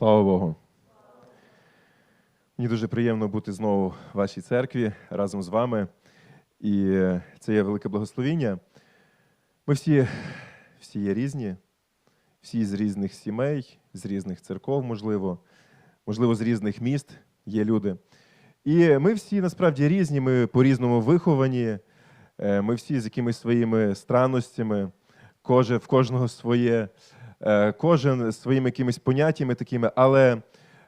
Слава Богу. Мені дуже приємно бути знову в вашій церкві разом з вами. І це є велике благословіння. Ми всі, всі є різні, всі з різних сімей, з різних церков, можливо, можливо, з різних міст є люди. І ми всі насправді різні, ми по-різному виховані, е, ми всі з якимись своїми странностями, в кожного своє, кожен з своїми якимись поняттями такими, але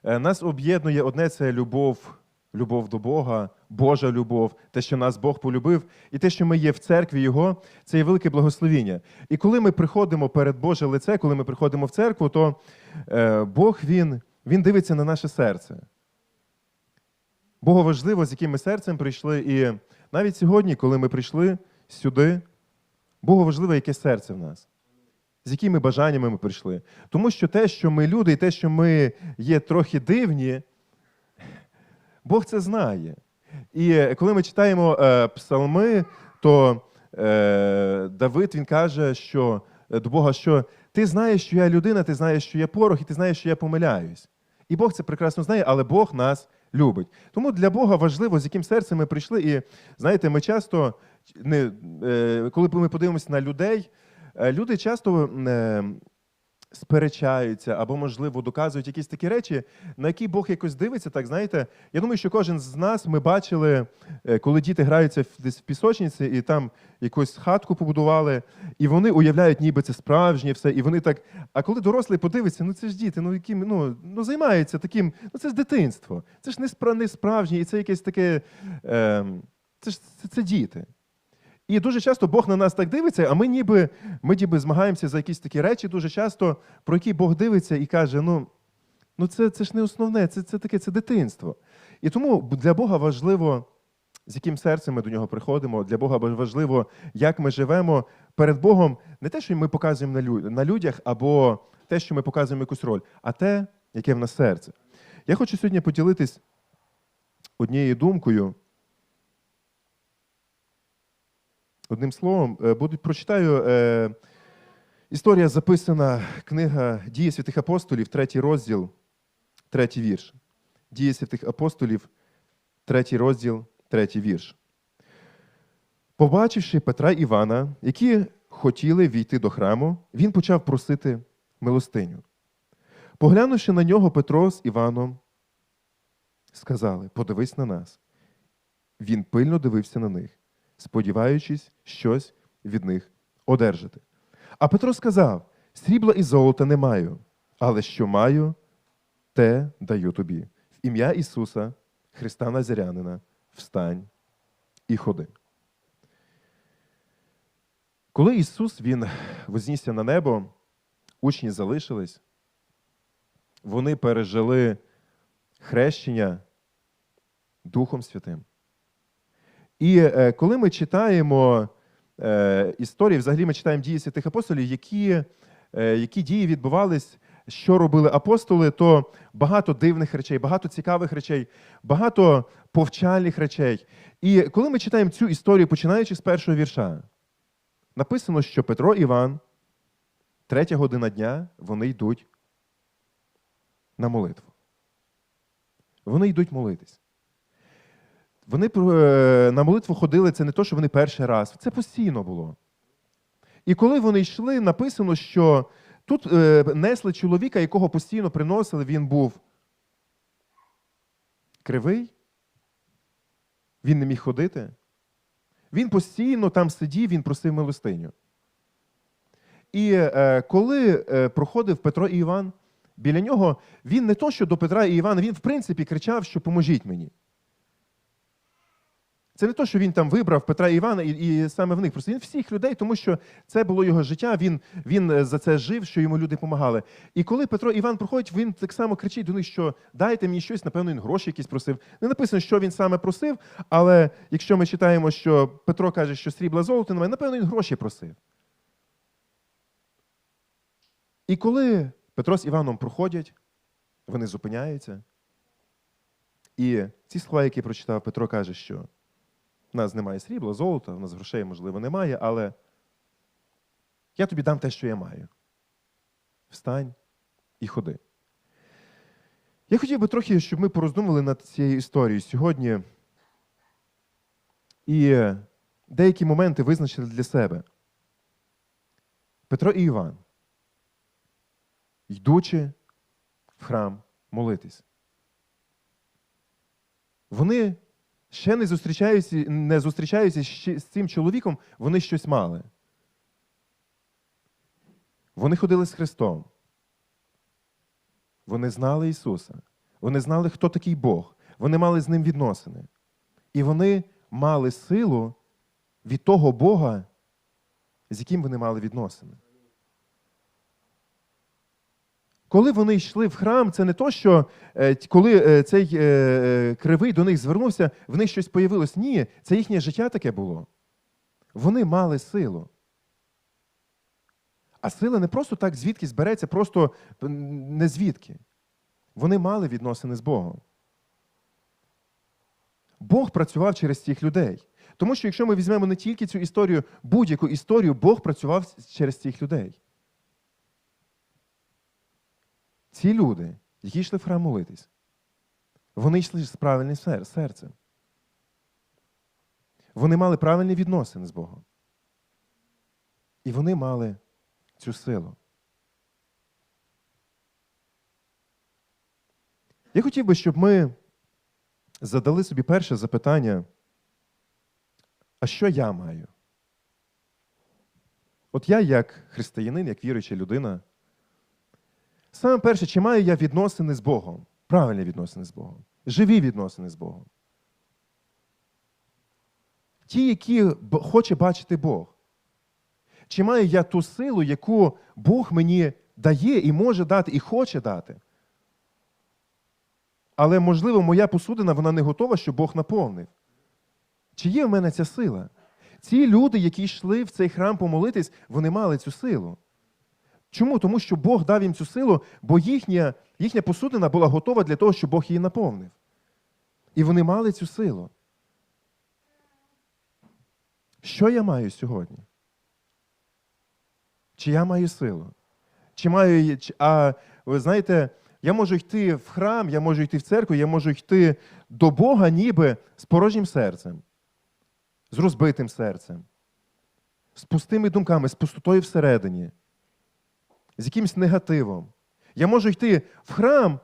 е, нас об'єднує одне це любов, любов до Бога, Божа любов, те, що нас Бог полюбив, і те, що ми є в церкві Його, це є велике благословіння. І коли ми приходимо перед Боже лице, коли ми приходимо в церкву, то е, Бог він, він дивиться на наше серце. Богу важливо, з яким ми серцем прийшли. І навіть сьогодні, коли ми прийшли сюди, Богу важливо, яке серце в нас, з якими бажаннями ми прийшли. Тому що те, що ми люди, і те, що ми є трохи дивні, Бог це знає. І коли ми читаємо е, псалми, то е, Давид він каже, що е, до Бога, що ти знаєш, що я людина, ти знаєш, що я порох, і ти знаєш, що я помиляюсь. І Бог це прекрасно знає, але Бог нас любить. Тому для Бога важливо, з яким серцем ми прийшли. І знаєте, ми часто, не, е, коли ми подивимося на людей, е, люди часто е, сперечаються або, можливо, доказують якісь такі речі, на які Бог якось дивиться. Так знаєте, я думаю, що кожен з нас ми бачили, е, коли діти граються десь в пісочниці, і там якусь хатку побудували, і вони уявляють, ніби це справжнє все, і вони так. А коли дорослий подивиться, ну це ж діти, ну які ну, ну займаються таким, ну це ж дитинство, це ж не справжнє, і це якесь таке. Е, це ж це, це діти. І дуже часто Бог на нас так дивиться, а ми ніби, ми ніби змагаємося за якісь такі речі, дуже часто, про які Бог дивиться і каже: ну, ну це, це ж не основне, це, це таке це дитинство. І тому для Бога важливо, з яким серцем ми до нього приходимо. Для Бога важливо, як ми живемо перед Богом, не те, що ми показуємо на на людях, або те, що ми показуємо якусь роль, а те, яке в нас серце. Я хочу сьогодні поділитись однією думкою. Одним словом, е, буду, прочитаю. Е, історія записана, книга Дії святих апостолів, третій розділ, третій вірш. Дії святих апостолів, третій розділ, третій вірш. Побачивши Петра і Івана, які хотіли війти до храму, він почав просити милостиню. Поглянувши на нього, Петро з Іваном сказали: Подивись на нас. Він пильно дивився на них сподіваючись щось від них одержати. А Петро сказав: Срібла і золота не маю, але що маю, те даю тобі. В ім'я Ісуса, Христа Назарянина, встань і ходи. Коли Ісус Він вознісся на небо, учні залишились, вони пережили хрещення Духом Святим. І е, коли ми читаємо е, історії, взагалі ми читаємо дії святих апостолів, які, е, які дії відбувались, що робили апостоли, то багато дивних речей, багато цікавих речей, багато повчальних речей. І коли ми читаємо цю історію, починаючи з першого вірша, написано, що Петро і Іван, третя година дня, вони йдуть на молитву. Вони йдуть молитись. Вони е, на молитву ходили, це не то, що вони перший раз, це постійно було. І коли вони йшли, написано, що тут е, несли чоловіка, якого постійно приносили, він був кривий, він не міг ходити. Він постійно там сидів, він просив милостиню. І е, коли е, проходив Петро і Іван, біля нього він не то, що до Петра і Івана, він в принципі кричав, що поможіть мені. Це не то, що він там вибрав Петра і Івана і, і саме в них. Просто він всіх людей, тому що це було його життя, він, він е, за це жив, що йому люди допомагали. І коли Петро і Іван проходять, він так само кричить до них, що дайте мені щось, напевно, він гроші якісь просив. Не написано, що він саме просив, але якщо ми читаємо, що Петро каже, що срібла золото немає, напевно, він гроші просив. І коли Петро з Іваном проходять, вони зупиняються. І ці слова, які прочитав Петро, каже, що у нас немає срібла, золота, у нас грошей, можливо, немає, але я тобі дам те, що я маю. Встань і ходи. Я хотів би трохи, щоб ми пороздумували над цією історією сьогодні і деякі моменти визначили для себе. Петро і Іван, йдучи в храм молитись. Вони ще не зустрічаються, не зустрічаються ще з цим чоловіком, вони щось мали. Вони ходили з Христом. Вони знали Ісуса. Вони знали, хто такий Бог. Вони мали з ним відносини. І вони мали силу від того Бога, з яким вони мали відносини. Коли вони йшли в храм, це не то, що е, коли е, цей е, кривий до них звернувся, в них щось появилось. Ні, це їхнє життя таке було. Вони мали силу. А сила не просто так звідки збереться, просто не звідки. Вони мали відносини з Богом. Бог працював через цих людей. Тому що якщо ми візьмемо не тільки цю історію, будь-яку історію, Бог працював через цих людей. Ці люди, які йшли в храм молитись, вони йшли з правильним серцем. Вони мали правильні відносини з Богом. І вони мали цю силу. Я хотів би, щоб ми задали собі перше запитання, а що я маю? От я, як християнин, як віруюча людина, саме перше, чи маю я відносини з Богом? Правильні відносини з Богом, живі відносини з Богом. Ті, які хоче бачити Бог. Чи маю я ту силу, яку Бог мені дає і може дати, і хоче дати? Але, можливо, моя посудина вона не готова, щоб Бог наповнив. Чи є в мене ця сила? Ці люди, які йшли в цей храм помолитись, вони мали цю силу. Чому? Тому що Бог дав їм цю силу, бо їхня, їхня посудина була готова для того, щоб Бог її наповнив. І вони мали цю силу. Що я маю сьогодні? Чи я маю силу? Чи маю, а ви знаєте, я можу йти в храм, я можу йти в церкву, я можу йти до Бога ніби з порожнім серцем, з розбитим серцем, з пустими думками, з пустотою всередині, з якимось негативом. Я можу йти в храм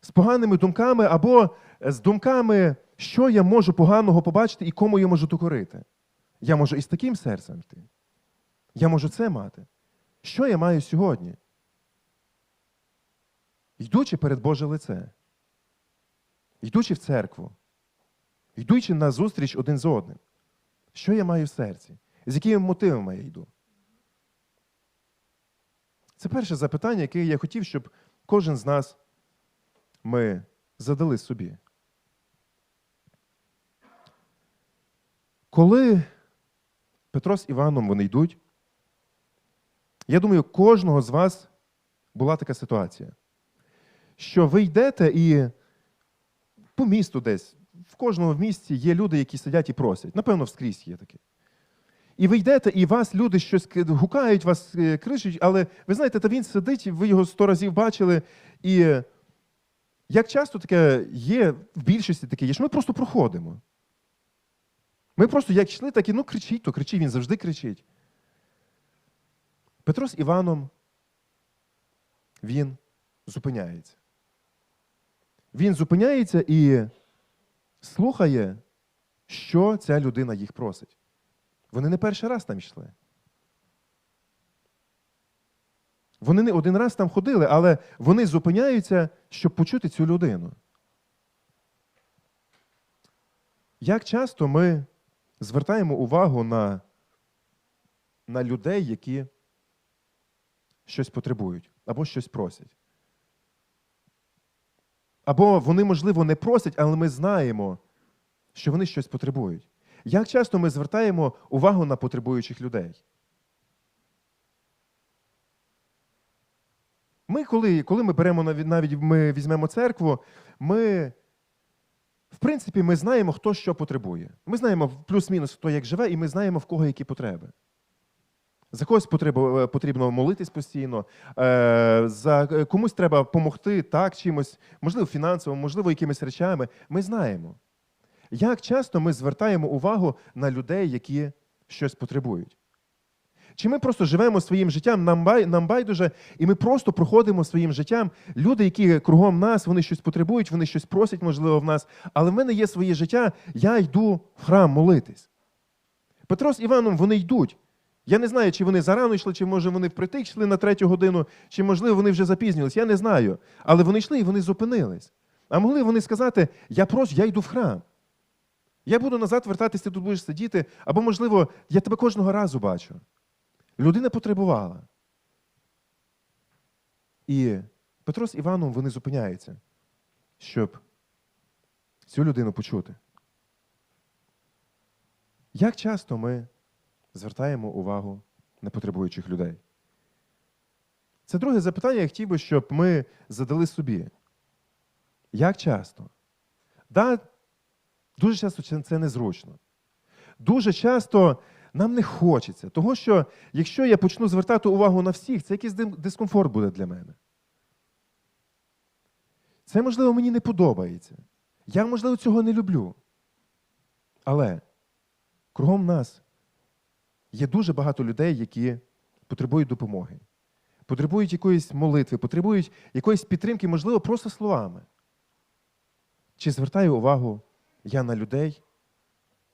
з поганими думками або з думками, що я можу поганого побачити і кому я можу докорити. Я можу і з таким серцем йти. Я можу це мати. Що я маю сьогодні? Йдучи перед Боже лице, йдучи в церкву, йдучи на зустріч один з одним, що я маю в серці? З якими мотивами я йду? Це перше запитання, яке я хотів, щоб кожен з нас ми задали собі. Коли Петро з Іваном вони йдуть, я думаю, кожного з вас була така ситуація, що ви йдете і по місту десь, в кожному місті є люди, які сидять і просять. Напевно, вскрізь є таке. І ви йдете, і вас люди щось гукають, вас е, кричать, але ви знаєте, та він сидить, ви його сто разів бачили. І як часто таке є, в більшості таке є, що ми просто проходимо. Ми просто як йшли, так і ну кричить, то кричить, він завжди кричить. Петро з Іваном, він зупиняється. Він зупиняється і слухає, що ця людина їх просить. Вони не перший раз там йшли. Вони не один раз там ходили, але вони зупиняються, щоб почути цю людину. Як часто ми звертаємо увагу на, на людей, які щось потребують або щось просять? Або вони, можливо, не просять, але ми знаємо, що вони щось потребують. Як часто ми звертаємо увагу на потребуючих людей? Ми, коли, коли ми беремо навіть, ми візьмемо церкву, ми, в принципі, ми знаємо, хто що потребує. Ми знаємо плюс-мінус, хто як живе, і ми знаємо, в кого які потреби. За когось потрібно, потрібно молитись постійно, е, за е, комусь треба допомогти так, чимось, можливо, фінансово, можливо, якимись речами. Ми знаємо, як часто ми звертаємо увагу на людей, які щось потребують. Чи ми просто живемо своїм життям, нам, байдуже, і ми просто проходимо своїм життям. Люди, які кругом нас, вони щось потребують, вони щось просять, можливо, в нас, але в мене є своє життя, я йду в храм молитись. Петро з Іваном вони йдуть. Я не знаю, чи вони зарано йшли, чи може вони впритик йшли на третю годину, чи можливо вони вже запізнились. Я не знаю. Але вони йшли і вони зупинились. А могли вони сказати: я просто я йду в храм. Я буду назад вертатися, ти тут будеш сидіти, або, можливо, я тебе кожного разу бачу. Людина потребувала. І Петро з Іваном вони зупиняються, щоб цю людину почути. Як часто ми звертаємо увагу на потребуючих людей? Це друге запитання, я хотів би, щоб ми задали собі. Як часто? Да, дуже часто це- незручно. Дуже часто нам не хочеться. Того, що якщо я почну звертати увагу на всіх, це якийсь дискомфорт буде для мене. Це, можливо, мені не подобається. Я, можливо, цього не люблю. Але кругом нас є дуже багато людей, які потребують допомоги, потребують якоїсь молитви, потребують якоїсь підтримки, можливо, просто словами. Чи звертаю увагу я на людей,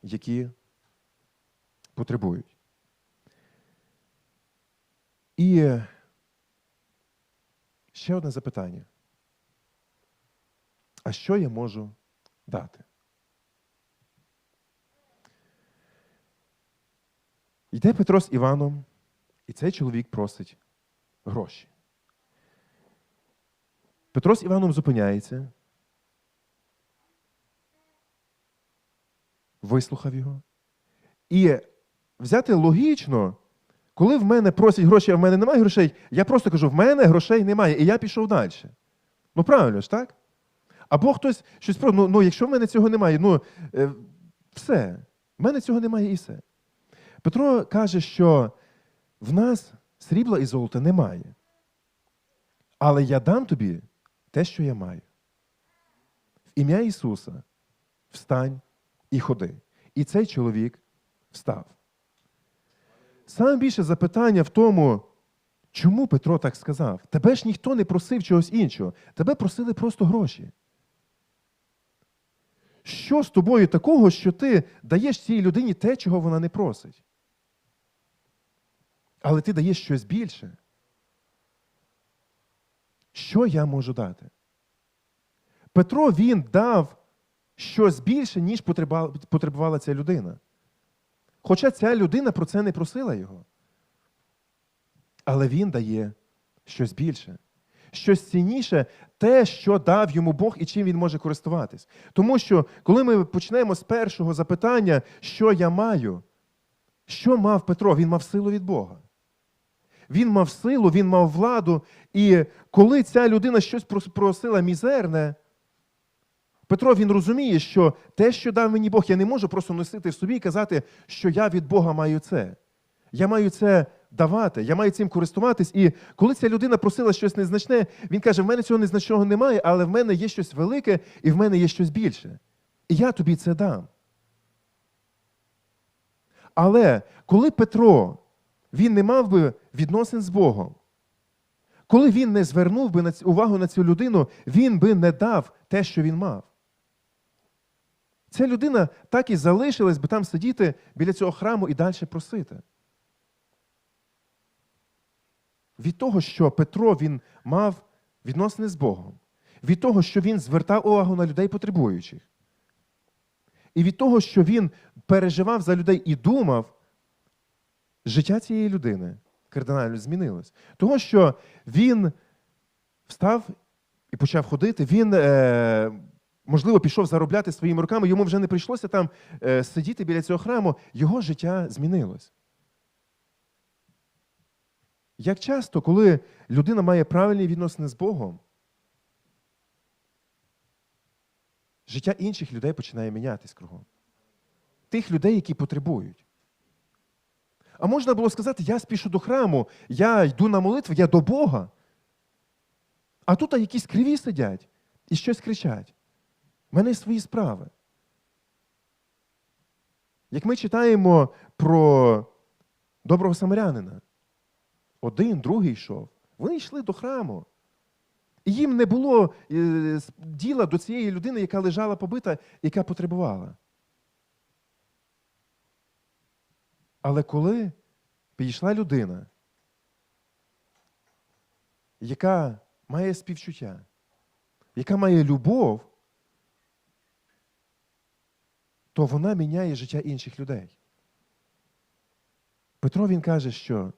які потребують? І ще одне запитання. А що я можу дати? Йде Петро з Іваном, і цей чоловік просить гроші. Петро з Іваном зупиняється, вислухав його. І взяти логічно, коли в мене просять гроші, а в мене немає грошей, я просто кажу, в мене грошей немає, і я пішов далі. Ну, правильно ж, так? Або хтось щось про, ну, ну якщо в мене цього немає, ну е, все, в мене цього немає і все. Петро каже, що в нас срібла і золота немає. Але я дам тобі те, що я маю. В ім'я Ісуса встань і ходи. І цей чоловік встав. Саме більше запитання в тому, чому Петро так сказав? Тебе ж ніхто не просив чогось іншого. Тебе просили просто гроші. Що з тобою такого, що ти даєш цій людині те, чого вона не просить? Але ти даєш щось більше. Що я можу дати? Петро він дав щось більше, ніж потребувала, ця людина. Хоча ця людина про це не просила його. Але він дає щось більше, щось цінніше, те, що дав йому Бог і чим він може користуватись. Тому що, коли ми почнемо з першого запитання, що я маю, що мав Петро? Він мав силу від Бога. Він мав силу, він мав владу. І коли ця людина щось просила мізерне, Петро він розуміє, що те, що дав мені Бог, я не можу просто носити в собі і казати, що я від Бога маю це. Я маю це давати, я маю цим користуватись. І коли ця людина просила щось незначне, він каже: в мене цього незначного немає, але в мене є щось велике і в мене є щось більше. І я тобі це дам. Але коли Петро він не мав би відносин з Богом, коли він не звернув би увагу на цю людину, він би не дав те, що він мав. Ця людина так і залишилась би там сидіти біля цього храму і далі просити. Від того, що Петро він мав відносини з Богом, від того, що він звертав увагу на людей потребуючих, і від того, що він переживав за людей і думав, життя цієї людини кардинально змінилось. Того, що він встав і почав ходити, він, е, можливо, пішов заробляти своїми руками, йому вже не прийшлося там е, сидіти біля цього храму, його життя змінилось. Як часто, коли людина має правильні відносини з Богом, життя інших людей починає мінятись кругом. Тих людей, які потребують. А можна було сказати, я спішу до храму, я йду на молитву, я до Бога. А тут якісь криві сидять і щось кричать. У мене свої справи. Як ми читаємо про доброго самарянина, один, другий йшов, вони йшли до храму. І їм не було е, діла до цієї людини, яка лежала побита, яка потребувала. Але коли підійшла людина, яка має співчуття, яка має любов, то вона міняє життя інших людей. Петро він каже, що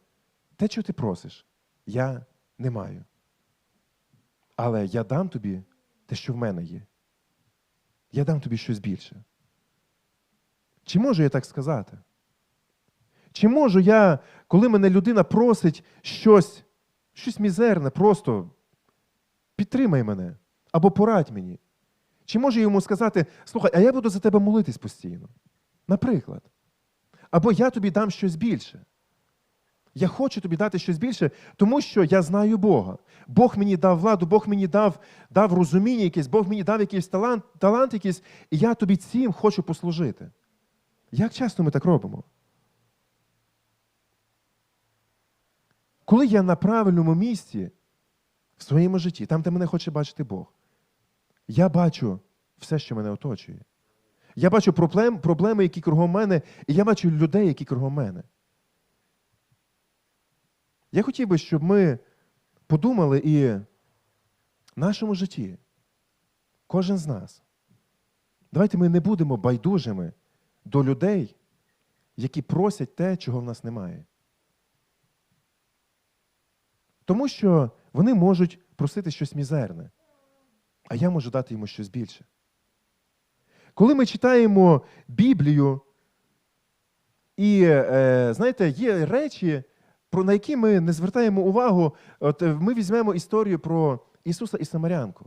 те, що ти просиш, я не маю. Але я дам тобі те, що в мене є. Я дам тобі щось більше. Чи можу я так сказати? Чи можу я, коли мене людина просить щось, щось мізерне, просто підтримай мене або порадь мені? Чи можу я йому сказати, слухай, а я буду за тебе молитись постійно? Наприклад. Або я тобі дам щось більше. Я хочу тобі дати щось більше, тому що я знаю Бога. Бог мені дав владу, Бог мені дав, дав розуміння якесь, Бог мені дав якийсь талант, талант якийсь, і я тобі цим хочу послужити. Як часто ми так робимо? Коли я на правильному місці в своєму житті, там, де мене хоче бачити Бог, я бачу все, що мене оточує. Я бачу проблем, проблеми, які кругом мене, і я бачу людей, які кругом мене. Я хотів би, щоб ми подумали і в нашому житті, кожен з нас. Давайте ми не будемо байдужими до людей, які просять те, чого в нас немає. Тому що вони можуть просити щось мізерне, а я можу дати йому щось більше. Коли ми читаємо Біблію, і е, знаєте, є речі, про на які ми не звертаємо увагу. От е, ми візьмемо історію про Ісуса і Самарянку.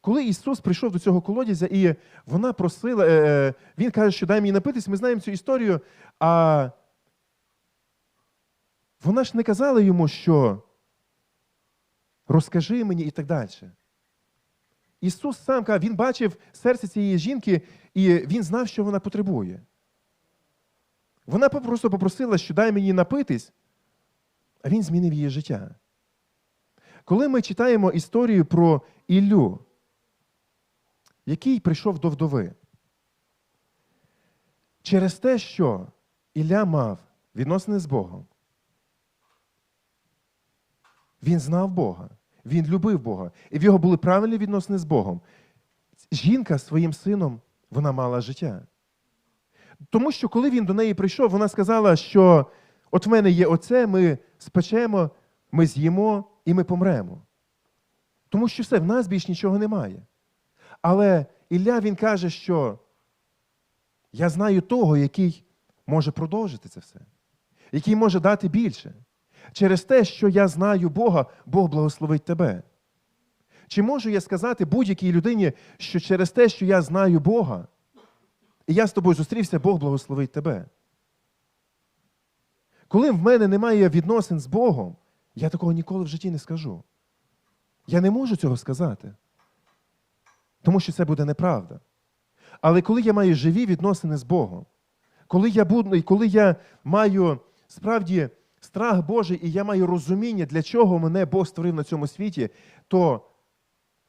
Коли Ісус прийшов до цього колодязя, і вона просила, е, Він каже, що дай мені напитись, ми знаємо цю історію. А вона ж не казала йому, що розкажи мені і так далі. Ісус сам каже, Він бачив серце цієї жінки, і Він знав, що вона потребує. Вона просто попросила, що дай мені напитись, а він змінив її життя. Коли ми читаємо історію про Іллю, який прийшов до вдови, через те, що Ілля мав відносини з Богом, він знав Бога, він любив Бога, і в його були правильні відносини з Богом. Жінка своїм сином, вона мала життя. Тому що коли він до неї прийшов, вона сказала, що от в мене є оце, ми спечемо, ми з'їмо і ми помремо. Тому що все, в нас більш нічого немає. Але Ілля він каже, що я знаю того, який може продовжити це все, який може дати більше. Через те, що я знаю Бога, Бог благословить тебе. Чи можу я сказати будь-якій людині, що через те, що я знаю Бога, і я з тобою зустрівся, Бог благословить тебе. Коли в мене немає відносин з Богом, я такого ніколи в житті не скажу. Я не можу цього сказати. Тому що це буде неправда. Але коли я маю живі відносини з Богом, коли я буду, коли я маю справді страх Божий, і я маю розуміння, для чого мене Бог створив на цьому світі, то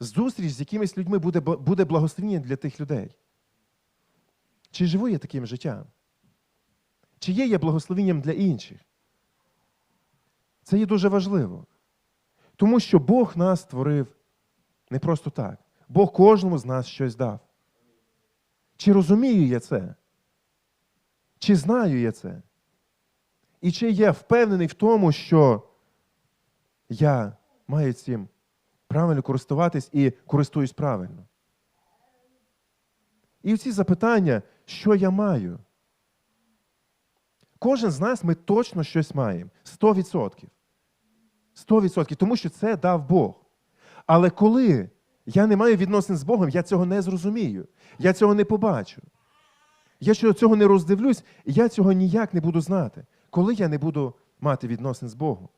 зустріч з якимись людьми буде, буде благословенням для тих людей. Чи живу я таким життям? Чи є я благословенням для інших? Це є дуже важливо. Тому що Бог нас створив не просто так. Бог кожному з нас щось дав. Чи розумію я це? Чи знаю я це? І чи я впевнений в тому, що я маю цим правильно користуватись і користуюсь правильно? І ці запитання, що я маю? Кожен з нас ми точно щось маємо. 100%. 100%. Тому що це дав Бог. Але коли я не маю відносин з Богом, я цього не зрозумію. Я цього не побачу. Я цього не роздивлюсь, я цього ніяк не буду знати, коли я не буду мати відносин з Богом.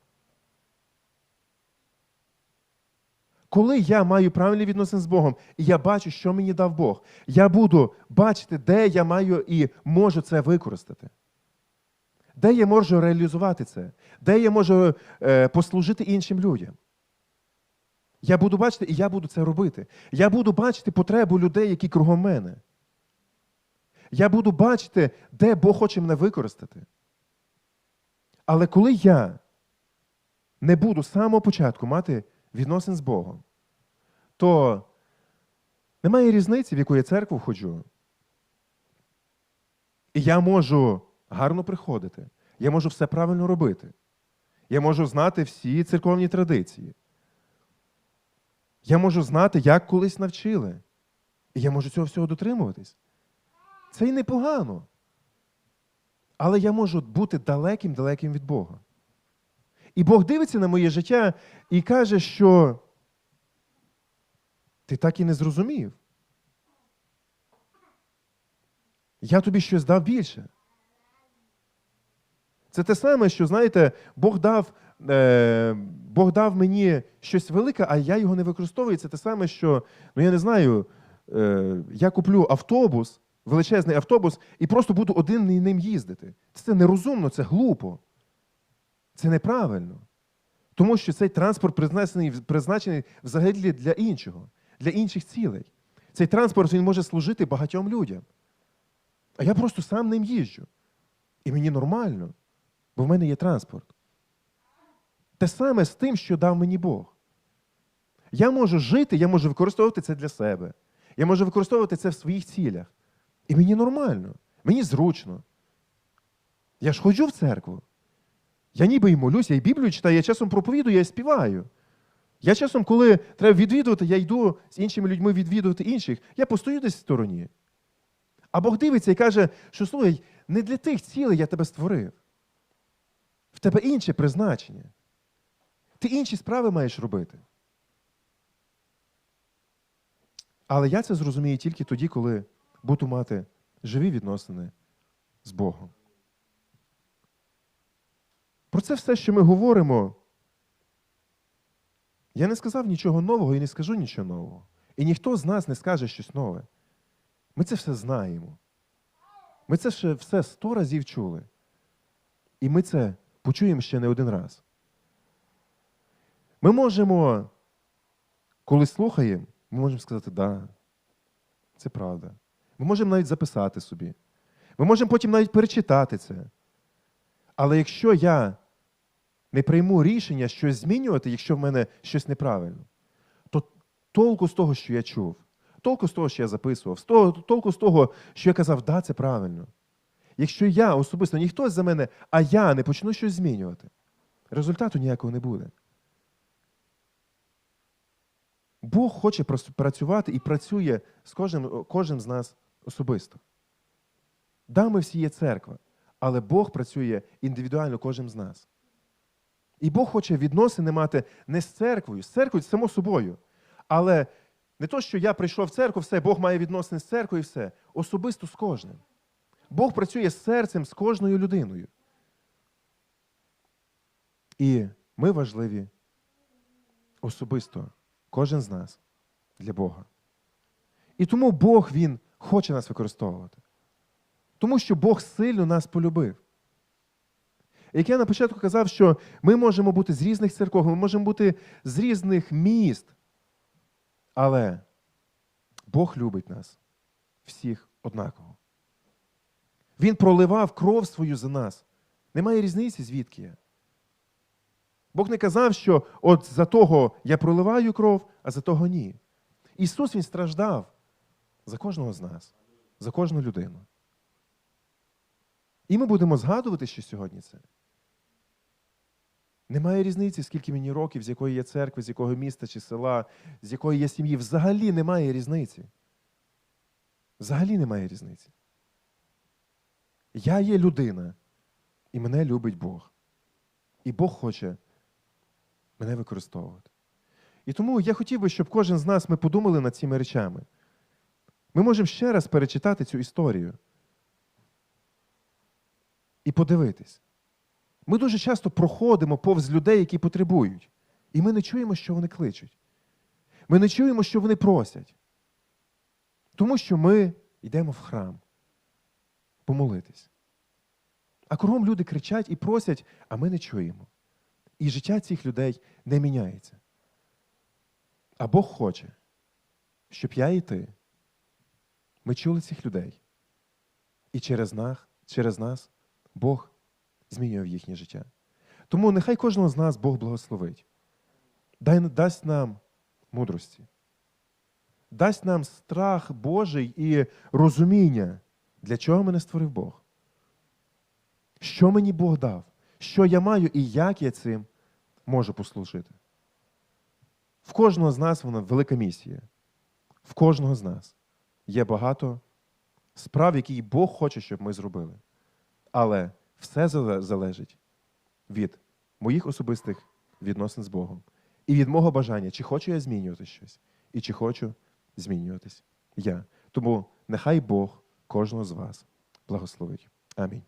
Коли я маю правильні відносини з Богом, і я бачу, що мені дав Бог, я буду бачити, де я маю і можу це використати. Де я можу реалізувати це, де я можу е, послужити іншим людям. Я буду бачити, і я буду це робити. Я буду бачити потребу людей, які кругом мене. Я буду бачити, де Бог хоче мене використати. Але коли я не буду з самого початку мати відносин з Богом, то немає різниці, в яку я церкву входжу. І я можу гарно приходити, я можу все правильно робити. Я можу знати всі церковні традиції. Я можу знати, як колись навчили. І я можу цього всього дотримуватись. Це і непогано. Але я можу бути далеким-далеким від Бога. І Бог дивиться на моє життя і каже, що ти так і не зрозумів. Я тобі щось дав більше. Це те саме, що, знаєте, Бог дав, е, Бог дав мені щось велике, а я його не використовую. Це те саме, що, ну я не знаю, е, я куплю автобус, величезний автобус, і просто буду один ним їздити. Це нерозумно, це глупо. Це неправильно. Тому що цей транспорт призначений, призначений взагалі для іншого, для інших цілей. Цей транспорт він може служити багатьом людям. А я просто сам ним їжджу. І мені нормально, бо в мене є транспорт. Те саме з тим, що дав мені Бог. Я можу жити, я можу використовувати це для себе. Я можу використовувати це в своїх цілях. І мені нормально, мені зручно. Я ж ходжу в церкву. Я ніби і молюся, я і Біблію читаю, я часом проповідую, я і співаю. Я часом, коли треба відвідувати, я йду з іншими людьми відвідувати інших, я постою десь в стороні. А Бог дивиться і каже, що слухай, не для тих цілей я тебе створив. В тебе інше призначення. Ти інші справи маєш робити. Але я це зрозумію тільки тоді, коли буду мати живі відносини з Богом. Про це все, що ми говоримо, я не сказав нічого нового і не скажу нічого нового. І ніхто з нас не скаже щось нове. Ми це все знаємо. Ми це ще все сто разів чули. І ми це почуємо ще не один раз. Ми можемо, коли слухаємо, ми можемо сказати, да, це правда. Ми можемо навіть записати собі. Ми можемо потім навіть перечитати це. Але якщо я не прийму рішення щось змінювати, якщо в мене щось неправильно, то толку з того, що я чув, толку з того, що я записував, з того, толку з того, що я казав, да, це правильно. Якщо я особисто не хтось за мене, а я не почну щось змінювати, результату ніякого не буде. Бог хоче працювати і працює з кожним, кожним з нас особисто. Да, ми всі є церква, але Бог працює індивідуально кожним з нас. І Бог хоче відносини мати не з церквою, з церквою само собою. Але не то, що я прийшов в церкву, все, Бог має відносини з церквою і все. Особисто з кожним. Бог працює з серцем, з кожною людиною. І ми важливі особисто, кожен з нас для Бога. І тому Бог Він хоче нас використовувати. Тому що Бог сильно нас полюбив. Як я на початку казав, що ми можемо бути з різних церков, ми можемо бути з різних міст. Але Бог любить нас всіх однаково. Він проливав кров свою за нас. Немає різниці, звідки я. Бог не казав, що от за того я проливаю кров, а за того ні. Ісус Він страждав за кожного з нас, за кожну людину. І ми будемо згадувати, що сьогодні це. Немає різниці, скільки мені років, з якої є церкви, з якого міста чи села, з якої є сім'ї. Взагалі немає різниці. Взагалі немає різниці. Я є людина, і мене любить Бог. І Бог хоче мене використовувати. І тому я хотів би, щоб кожен з нас ми подумали над цими речами. Ми можемо ще раз перечитати цю історію. і подивитись. Ми дуже часто проходимо повз людей, які потребують, і ми не чуємо, що вони кличуть. Ми не чуємо, що вони просять. Тому що ми йдемо в храм помолитись. А кругом люди кричать і просять, а ми не чуємо. І життя цих людей не міняється. А Бог хоче, щоб я і ти ми чули цих людей. І через нас, через нас Бог змінює їхнє життя. Тому нехай кожного з нас Бог благословить. Дай, дасть нам мудрості, дасть нам страх Божий і розуміння, для чого мене створив Бог. Що мені Бог дав, що я маю і як я цим можу послужити. В кожного з нас вона велика місія. В кожного з нас є багато справ, які Бог хоче, щоб ми зробили. Але все залежить від моїх особистих відносин з Богом і від мого бажання, чи хочу я змінювати щось, і чи хочу змінюватись я. Тому нехай Бог кожного з вас благословить. Амінь.